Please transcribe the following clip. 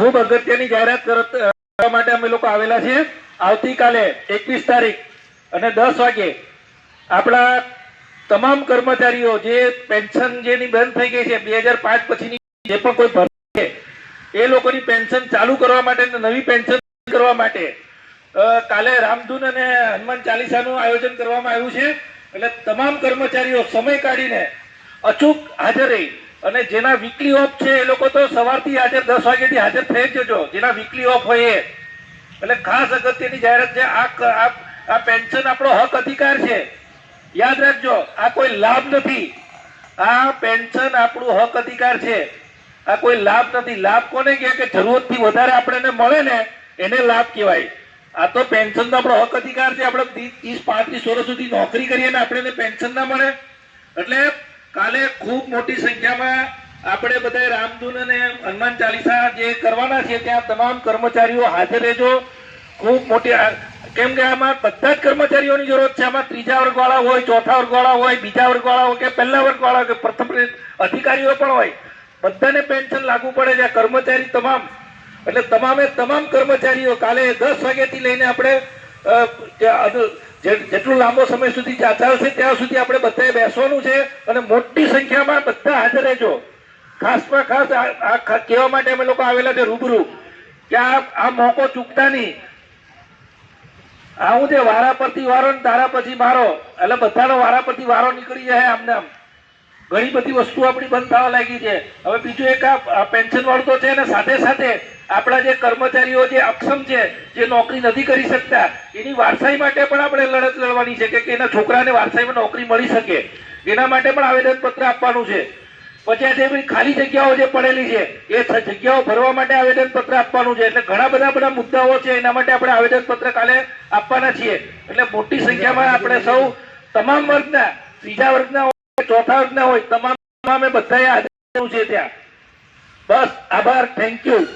ખૂબ અગત્યની જાહેરાત કરવા માટે અમે લોકો આવેલા છીએ. આવતીકાલે એકવીસ તારીખ અને દસ વાગે આપણા તમામ કર્મચારીઓ જે પેન્શન જેની બંધ થઈ ગઈ છે, બે હજાર પાંચ પછીની જે પણ કોઈ ભરતી છે, એ લોકોની પેન્શન ચાલુ કરવા માટે નવી પેન્શન કરવા માટે કાલે રામધૂન અને હનુમાન ચાલીસાનું આયોજન કરવામાં આવ્યું છે. એટલે તમામ કર્મચારીઓ સમય કાઢીને અચૂક હાજર રહી. અને જેના વીકલી ઓફ છે એ લોકો તો સવારથી હાજર દસ વાગ્યાથી હાજર થઈ જજો. જેના વીકલી ઓફ હોય એટલે ખાસ અગત્યની જાહેરાત છે, આ આ પેન્શન આપણો હક અધિકાર છે. યાદ રાખજો, આ કોઈ લાભ નથી. આ પેન્શન આપણું હક અધિકાર છે. આ કોઈ લાભ નથી. લાભ કોને કહે? કે જરૂરતથી વધારે આપણને મળે ને, એને લાભ કહેવાય. આ તો પેન્શન આપણો હક અધિકાર છે. આપણે ત્રીસ પાંત્રીસ વર્ષ સુધી નોકરી કરીએ ને આપણને પેન્શન ના મળે. એટલે કાલે ખૂબ મોટી સંખ્યામાં આપણે બધા રામધૂન અને હનુમાન ચાલીસા જે કરવાના છે, ત્યાં તમામ કર્મચારીઓ હાજર રહેજો. ખૂબ મોટી કેમ કે આમાં બધા જ કર્મચારીઓની જરૂરત છે. આમાં ત્રીજા વર્ગવાળા હોય, ચોથા વર્ગવાળા હોય, બીજા વર્ગવાળા હોય કે પહેલા વર્ગવાળા હોય કે પ્રથમ અધિકારીઓ પણ હોય. બધાને પેન્શન લાગુ પડે છે. કર્મચારી તમામ, એટલે તમામે તમામ કર્મચારીઓ કાલે દસ વાગ્યાથી લઈને આપણે જેટલો લાંબો સમય સુધી ચા- ચાલશે ત્યાં સુધી આપણે બધાએ બેસવાનું છે અને મોટી સંખ્યામાં બધા હાજર રહેજો. ખાસમાં ખાસ આ કહેવા માટે અમે લોકો આવેલા છે રૂબરૂ કે આ આ મોકો ચૂકતા નહીં. આવું જે વારા પરથી વારો ને તારા પછી મારો, એટલે બધાનો વારા પરથી વારો નીકળી જાય આમને આમ. ઘણી બધી વસ્તુ આપણી બંધ થવા લાગી છે. હવે બીજું એક આ પેન્શન વાળું તો છે અને સાથે સાથે આપણા જે કર્મચારીઓ જે અક્ષમ છે, જે નોકરી નથી કરી શકતા, એની વારસાઈ માટે પણ આપણે લડત લડવાની છે કે- એના છોકરાને વારસાઈમાં નોકરી મળી શકે. એના માટે પણ આવેદન પત્ર આપવાનું છે. પછી જે ખાલી જગ્યાઓ જે પડેલી છે, એ જગ્યાઓ ભરવા માટે આવેદન પત્ર આપવાનું છે. એટલે ઘણા બધા બધા મુદ્દાઓ છે, એના માટે આપણે આવેદન પત્ર કાલે આપવાના છીએ. એટલે મોટી સંખ્યામાં આપણે સૌ, તમામ વર્ગના, ત્રીજા વર્ગના હોય ચોથા વર્ગના હોય, તમામ તમામે બધાએ હાજર છે ત્યાં. બસ, આભાર, થેન્ક યુ.